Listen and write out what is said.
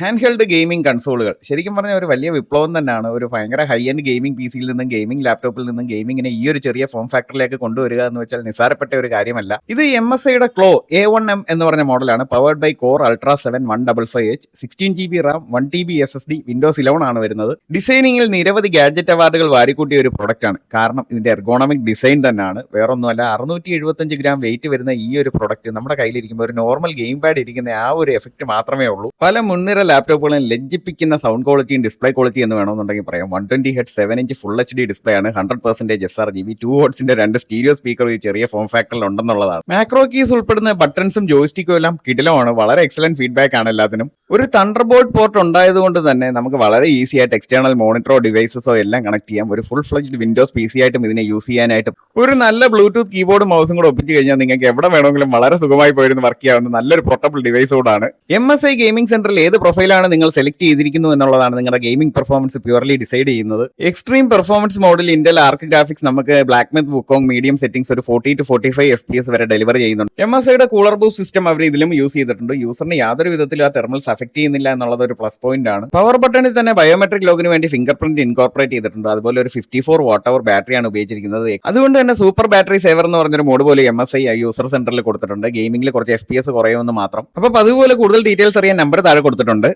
Hand held gaming കൺസോളുകൾ ശരിക്കും പറഞ്ഞാൽ ഒരു വലിയ വിപ്ലവം തന്നെയാണ്. ഒരു ഭയങ്കര ഹൈ എൻഡ് ഗെയിമിംഗ് പി സിയിൽ നിന്നും ഗെയിമിംഗ് ലാപ്ടോപ്പിൽ നിന്നും ഗെയിമിങ്ങിനെ ഈ ഒരു ചെറിയ ഫോം ഫാക്ടറിലേക്ക് കൊണ്ടുവരിക എന്ന് വെച്ചാൽ നിസാരപ്പെട്ട ഒരു കാര്യമല്ല. ഇത് എം എസ് ഐയുടെ ക്ലോ എ വൺ എം എന്ന് പറഞ്ഞ മോഡലാണ് powered by core ultra seven one double five H sixteen G B RAM one T B S S D Windows eleven ആണ് വരുന്നത്. ഡിസൈനിങ്ങിൽ നിരവധി ഗാഡ്ജറ്റ് അവാർഡുകൾ വാരിക്കൂട്ടിയ ഒരു പ്രൊഡക്റ്റ് ആണ്. കാരണം ഇതിന്റെ എർഗോണമിക് ഡിസൈൻ തന്നെയാണ്. വേറൊന്നുമല്ല അറുന്നൂറ്റി എഴുപത്തഞ്ച് ഗ്രാം വെയിറ്റ് വരുന്ന ഈ ഒരു പ്രൊഡക്റ്റ് നമ്മുടെ കയ്യിലിരിക്കുമ്പോൾ ഒരു നോർമൽ ഗെയിം പാഡ് ഇരിക്കുന്ന ആ ഒരു എഫക്റ്റ് മാത്രമേ ഉള്ളൂ. പല മുൻനിര ലാപ്ടോപ്പുകളും ലജ്ജിപ്പിക്കുന്ന സൗണ്ട് ക്വാളിറ്റിയും ഡിസ്പ്ലേ ക്വാളിറ്റി എന്ന് വേണമെന്നുണ്ടെങ്കിൽ പറയാം. One twenty head seven inch full H D display ആണ്. Hundred percentage S R G B two ഹോട്ട്സിന്റെ രണ്ട് സ്റ്റീരിയോ സ്പീക്കർ ഈ ചെറിയ ഫോം ഫാക്ടറിൽ ഉണ്ടെന്നുള്ളതാണ്. മാക്രോ കീസ് ഉൾപ്പെടുന്ന ബട്ടൺസും ജോയിസ്റ്റിക്കും എല്ലാം കിടിലമാണ് വളരെ എക്സലന്റ് ഫീഡ്ബാക്ക് ആണ് എല്ലാത്തിനും. ഒരു തണ്ടർ ബോർഡ് പോർട്ട് ഉണ്ടായതുകൊണ്ട് തന്നെ നമുക്ക് വളരെ ഈസി ആയിട്ട് എക്സ്റ്റേണൽ മോണിറ്ററോ ഡിവൈസസോ എല്ലാം കണക്ട് ചെയ്യാം. ഒരു full fledged Windows P C ആയിട്ടും ഇതിനെ യൂസ് ചെയ്യാനായിട്ടും. ഒരു നല്ല ബ്ലൂടൂത്ത് കീബോർഡും മൗസും കൂടെ ഒപ്പിച്ച് കഴിഞ്ഞാൽ നിങ്ങൾക്ക് എവിടെ വേണമെങ്കിലും വളരെ സുഖമായി പോയിരുന്ന് വർക്ക് ചെയ്യാവുന്ന നല്ലൊരു portable device M S I gaming സെന്ററിൽ ഏത് പ്രൊഫൈലാണ് നിങ്ങൾ സെലക്ട് ചെയ്തിരിക്കുന്നു എന്നുള്ളതാണ് നിങ്ങളുടെ ഗെയിമിംഗ് പെർഫോമൻസ് പ്യുവർലി ഡിസൈഡ് ചെയ്യുന്നത്. എക്സ്ട്രീം പെർഫോമൻസ് മോഡിൽ ഇന്റൽ ആർക്ക് ഗ്രാഫിക്സ് നമുക്ക് ബ്ലാക്ക് മെത്ത് ബുക്കോങ് മീഡിയം സെറ്റിംഗ്സ് ഒരു forty two forty five F P S വരെ ഡെലിവർ ചെയ്യുന്നുണ്ട്. എം എസ് ഐയുടെ കൂളർ ബൂസ് സിസ്റ്റം അവർ ഇതിലും യൂസ് ചെയ്തിട്ടുണ്ട്. യൂസറിന് യാതൊരു വിധത്തിലും ആ തെർമൽസ് അഫക്ട് ചെയ്യുന്നില്ല എന്നുള്ളത് ഒരു പ്ലസ് പോയിന്റ് ആണ്. പവർ ബട്ടണിൽ തന്നെ ബയോമെട്രിക് ലോഗിന് വേണ്ടി ഫിംഗർ പ്രിന്റ് ഇൻകോർപ്പറേറ്റ് ചെയ്തിട്ടുണ്ട്. അതുപോലെ ഒരു ഫിഫ്റ്റി ഫോർ വാട്ട് അവർ ബാറ്ററിയാണ് ഉപയോഗിച്ചിരിക്കുന്നത്. അതുകൊണ്ട് തന്നെ സൂപ്പർ ബാറ്ററി സേവർ എന്ന് പറഞ്ഞൊരു മോഡ് പോലെ എം എസ് ഐ യൂസർ സെന്ററിൽ കൊടുത്തിട്ടുണ്ട്. ഗെയിമിംഗിൽ കുറച്ച് എഫ് പി എസ് കുറയുമെന്ന് മാത്രം. അപ്പോൾ അതുപോലെ കൂടുതൽ ഡീറ്റെയിൽസ് അറിയാൻ നമ്പർ താഴെ കൊടുത്തിട്ടുണ്ട്.